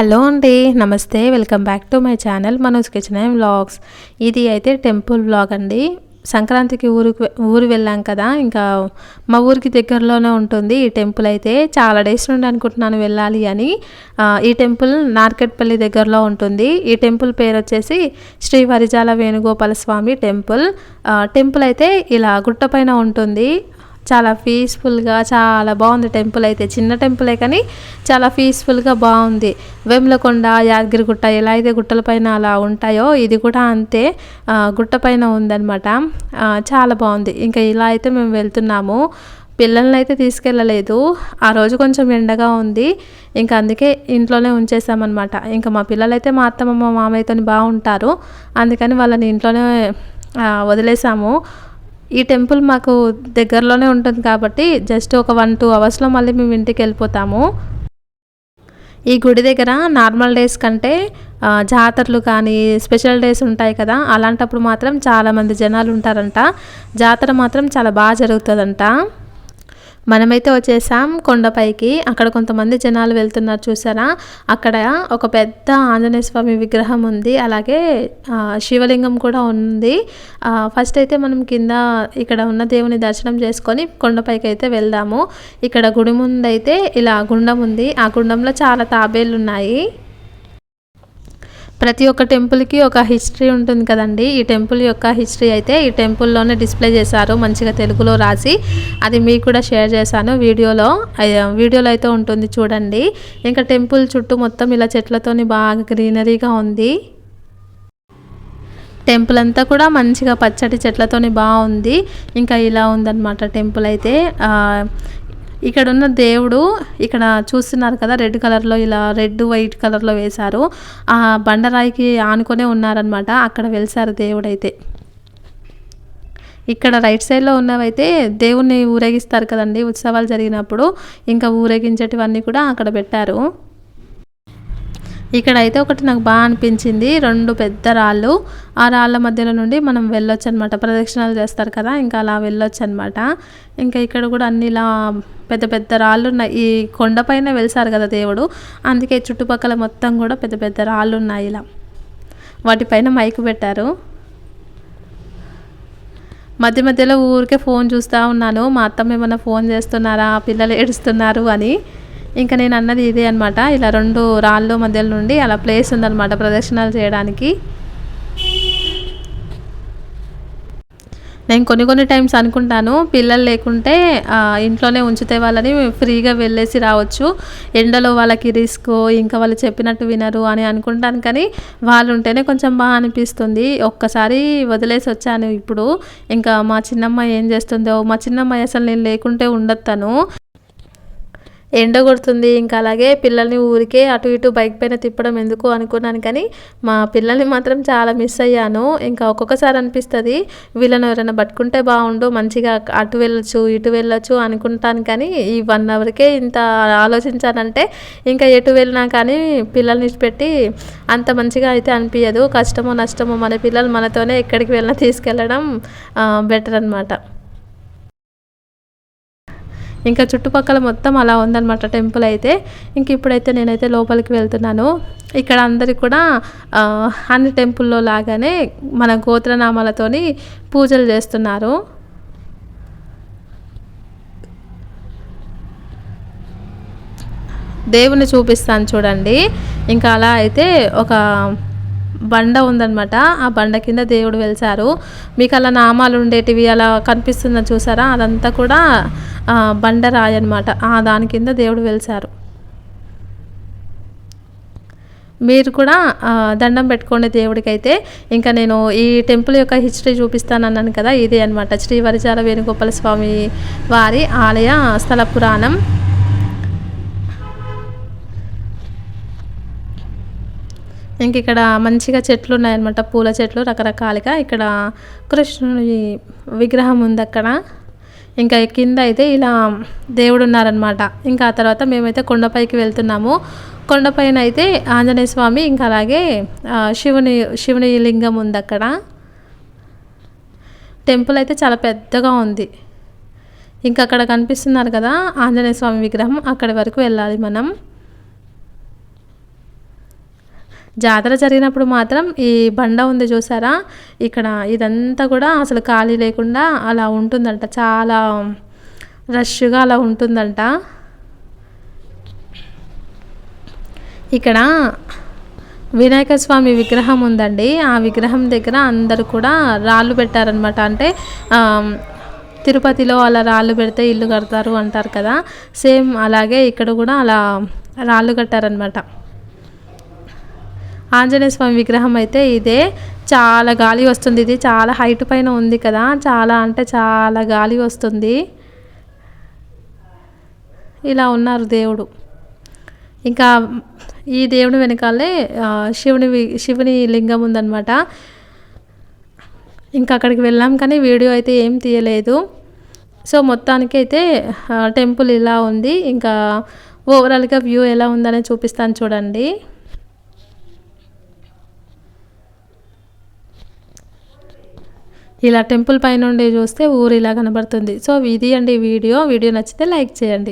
Hello అండి నమస్తే welcome back to my channel Manoj kitchen and vlogs. ఇది అయితే టెంపుల్ వ్లాగ్ అండి. సంక్రాంతికి ఊరికి ఊరు వెళ్ళాం కదా ఇంకా మా ఊరికి దగ్గరలోనే ఉంటుంది. ఈ టెంపుల్ అయితే చాలా డేస్ నుండి అనుకుంటున్నాను వెళ్ళాలి అని. ఈ టెంపుల్ నార్కెట్పల్లి దగ్గరలో ఉంటుంది. ఈ టెంపుల్ పేరు వచ్చేసి శ్రీ వరిజాల వేణుగోపాల స్వామి టెంపుల్. టెంపుల్ అయితే ఇలా గుట్టపైన ఉంటుంది. చాలా పీస్ఫుల్గా చాలా బాగుంది టెంపుల్ అయితే. చిన్న టెంపులే కానీ చాలా పీస్ఫుల్గా బాగుంది. వేములకొండ యాదగిరిగుట్ట ఎలా అయితే గుట్టలపైన అలా ఉంటాయో ఇది కూడా అంతే. గుట్టపైన ఉందన్నమాట. చాలా బాగుంది. ఇంకా ఇలా అయితే మేము వెళ్తున్నాము. పిల్లల్ని అయితే తీసుకెళ్ళలేదు. ఆ రోజు కొంచెం ఎండగా ఉంది. ఇంకా అందుకే ఇంట్లోనే ఉంచేసామన్నమాట. ఇంకా మా పిల్లలైతే మా అత్తమ్మ మా మామయ్యతో బాగుంటారు. అందుకని వాళ్ళని ఇంట్లోనే వదిలేసాము. ఈ టెంపుల్ మాకు దగ్గరలోనే ఉంటుంది కాబట్టి జస్ట్ ఒక వన్ టూ అవర్స్లో మళ్ళీ మేము ఇంటికి వెళ్ళిపోతాము. ఈ గుడి దగ్గర నార్మల్ డేస్ కంటే జాతరలు కానీ స్పెషల్ డేస్ ఉంటాయి కదా అలాంటప్పుడు మాత్రం చాలామంది జనాలు ఉంటారంట. జాతర మాత్రం చాలా బాగా జరుగుతుందంట. మనమైతే వచ్చేసాం కొండపైకి. అక్కడ కొంతమంది జనాలు వెళ్తున్నారు చూసారా? అక్కడ ఒక పెద్ద ఆంజనేయ స్వామి విగ్రహం ఉంది. అలాగే శివలింగం కూడా ఉంది. ఫస్ట్ అయితే మనం కింద ఇక్కడ ఉన్న దేవుని దర్శనం చేసుకొని కొండపైకి అయితే వెళ్దాము. ఇక్కడ గుడి ముందు అయితే ఇలా గుండం ఉంది. ఆ గుండంలో చాలా తాబేళ్ళు ఉన్నాయి. ప్రతి ఒక్క టెంపుల్కి ఒక హిస్టరీ ఉంటుంది కదండి. ఈ టెంపుల్ యొక్క హిస్టరీ అయితే ఈ టెంపుల్లోనే డిస్ప్లే చేశారు మంచిగా తెలుగులో రాసి. అది మీకు కూడా షేర్ చేశాను వీడియోలో. వీడియోలో అయితే ఉంటుంది చూడండి. ఇంకా టెంపుల్ చుట్టూ మొత్తం ఇలా చెట్లతోని బాగా గ్రీనరీగా ఉంది. టెంపుల్ అంతా కూడా మంచిగా పచ్చటి చెట్లతోని బాగుంది. ఇంకా ఇలా ఉందన్నమాట టెంపుల్ అయితే. ఇక్కడ ఉన్న దేవుడు ఇక్కడ చూస్తున్నారు కదా రెడ్ కలర్లో ఇలా రెడ్ వైట్ కలర్లో వేశారు. ఆ బండరాయికి ఆనుకొనే ఉన్నారనమాట అక్కడ వెలిసారు దేవుడైతే. ఇక్కడ రైట్ సైడ్లో ఉన్నవైతే దేవుణ్ణి ఊరేగిస్తారు కదండి ఉత్సవాలు జరిగినప్పుడు. ఇంకా ఊరేగించేటివన్నీ కూడా అక్కడ పెట్టారు. ఇక్కడ అయితే ఒకటి నాకు బాగా అనిపించింది. రెండు పెద్ద రాళ్ళు. ఆ రాళ్ళ మధ్యలో నుండి మనం వెళ్ళొచ్చు అనమాట ప్రదక్షిణాలు చేస్తారు కదా ఇంకా అలా వెళ్ళొచ్చు అనమాట ఇంకా ఇక్కడ కూడా అన్ని ఇలా పెద్ద పెద్ద రాళ్ళు ఉన్నాయి. ఈ కొండపైన వెలిసారు కదా దేవుడు. అందుకే చుట్టుపక్కల మొత్తం కూడా పెద్ద పెద్ద రాళ్ళు ఉన్నాయి ఇలా. వాటిపైన మైక్ పెట్టారు. మధ్య మధ్యలో ఊరికే ఫోన్ చూస్తూ ఉన్నాను. మా అత్తమ్మ ఏమన్నా ఫోన్ చేస్తున్నారా? పిల్లలు ఏడుస్తున్నారు అని. ఇంకా నేను అన్నది ఇదే అనమాట ఇలా రెండు రాళ్ళు మధ్యలో నుండి అలా ప్లేస్ ఉందన్నమాట ప్రదక్షిణాలు చేయడానికి. నేను కొన్ని కొన్ని టైమ్స్ అనుకుంటాను పిల్లలు లేకుంటే ఇంట్లోనే ఉంచితే వాళ్ళని ఫ్రీగా వెళ్ళేసి రావచ్చు. ఎండలో వాళ్ళకి రిస్క్ ఇంకా వాళ్ళు చెప్పినట్టు వినరు అని అనుకుంటాను కానీ వాళ్ళు ఉంటేనే కొంచెం బాగా అనిపిస్తుంది. ఒక్కసారి వదిలేసి వచ్చాను ఇప్పుడు. ఇంకా మా చిన్నమ్మాయి ఏం చేస్తుందో మా చిన్నమ్మాయి అసలు నేను లేకుంటే ఉండొత్తాను. ఎండ కొడుతుంది. ఇంకా అలాగే పిల్లల్ని ఊరికే అటు ఇటు బైక్ పైన తిప్పడం ఎందుకు అనుకున్నాను కానీ మా పిల్లల్ని మాత్రం చాలా మిస్ అయ్యాను. ఇంకా ఒక్కొక్కసారి అనిపిస్తుంది వీళ్ళని ఎవరైనా పట్టుకుంటే బాగుండు మంచిగా అటు వెళ్ళొచ్చు ఇటు వెళ్ళొచ్చు అనుకుంటాను కానీ ఈ వన్ అవర్కే ఇంత ఆలోచించానంటే ఇంకా ఎటు వెళ్ళినా కానీ పిల్లల్ని పెట్టి అంత మంచిగా అయితే అనిపించదు కష్టమో నష్టమో మన పిల్లలు మనతోనే ఎక్కడికి వెళ్ళినా తీసుకెళ్ళడం బెటర్ అనమాట ఇంకా చుట్టుపక్కల మొత్తం అలా ఉందన్నమాట టెంపుల్ అయితే. ఇంక ఇప్పుడైతే నేనైతే లోపలికి వెళ్తున్నాను. ఇక్కడ అందరికి కూడా అన్ని టెంపుల్లో లాగానే మన గోత్రనామాలతోని పూజలు చేస్తున్నారు. దేవుని చూపిస్తాను చూడండి. ఇంకా అలా అయితే ఒక బండ ఉందన్నమాట. ఆ బండ కింద దేవుడు వెలిసారు మీకు అలా నామాలు ఉండేటివి అలా కనిపిస్తుందని చూసారా? అదంతా కూడా బండరాయి బండ అనమాట ఆ దాని కింద దేవుడు వెలిసారు మీరు కూడా దండం పెట్టుకోండి దేవుడికైతే. ఇంకా నేను ఈ టెంపుల్ యొక్క హిస్టరీ చూపిస్తాను అన్నాను కదా ఇదే అనమాట శ్రీ వరిజాల వేణుగోపాల స్వామి వారి ఆలయ స్థల పురాణం. ఇంక ఇక్కడ మంచిగా చెట్లు ఉన్నాయన్నమాట పూల చెట్లు రకరకాలుగా ఇక్కడ కృష్ణుడి విగ్రహం ఉంది అక్కడ. ఇంకా కింద అయితే ఇలా దేవుడు ఉన్నారనమాట ఇంకా ఆ తర్వాత మేమైతే కొండపైకి వెళ్తున్నాము. కొండపైన అయితే ఆంజనేయ స్వామి ఇంకా అలాగే శివుని శివుని లింగం ఉంది అక్కడ. టెంపుల్ అయితే చాలా పెద్దగా ఉంది. ఇంకా అక్కడ కనిపిస్తున్నారు కదా ఆంజనేయ స్వామి విగ్రహం అక్కడి వరకు వెళ్ళాలి మనం. జాతర జరిగినప్పుడు మాత్రం ఈ బండ ఉంది చూసారా? ఇక్కడ ఇదంతా కూడా అసలు ఖాళీ లేకుండా అలా ఉంటుందంట. చాలా రష్గా అలా ఉంటుందంట. ఇక్కడ వినాయక స్వామి విగ్రహం ఉందండి. ఆ విగ్రహం దగ్గర అందరు కూడా రాళ్ళు పెట్టారనమాట అంటే తిరుపతిలో అలా రాళ్ళు పెడితే ఇల్లు కడతారు అంటారు కదా. సేమ్ అలాగే ఇక్కడ కూడా అలా రాళ్ళు కట్టారనమాట ఆంజనేయ స్వామి విగ్రహం అయితే ఇదే. చాలా గాలి వస్తుంది ఇది. చాలా హైట్ పైన ఉంది కదా. చాలా అంటే చాలా గాలి వస్తుంది. ఇలా ఉన్నారు దేవుడు. ఇంకా ఈ దేవుని వెనకాలే శివుని శివుని లింగం ఉందన్నమాట. ఇంకా అక్కడికి వెళ్ళాం కానీ వీడియో అయితే ఏం తీయలేదు. సో మొత్తానికి అయితే టెంపుల్ ఇలా ఉంది. ఇంకా ఓవరాల్గా వ్యూ ఎలా ఉందనే చూపిస్తాను చూడండి. ఇలా టెంపుల్ పైనుండి చూస్తే ఊరు ఇలా కనబడుతుంది. సో ఇది అండి వీడియో. వీడియో నచ్చితే లైక్ చేయండి.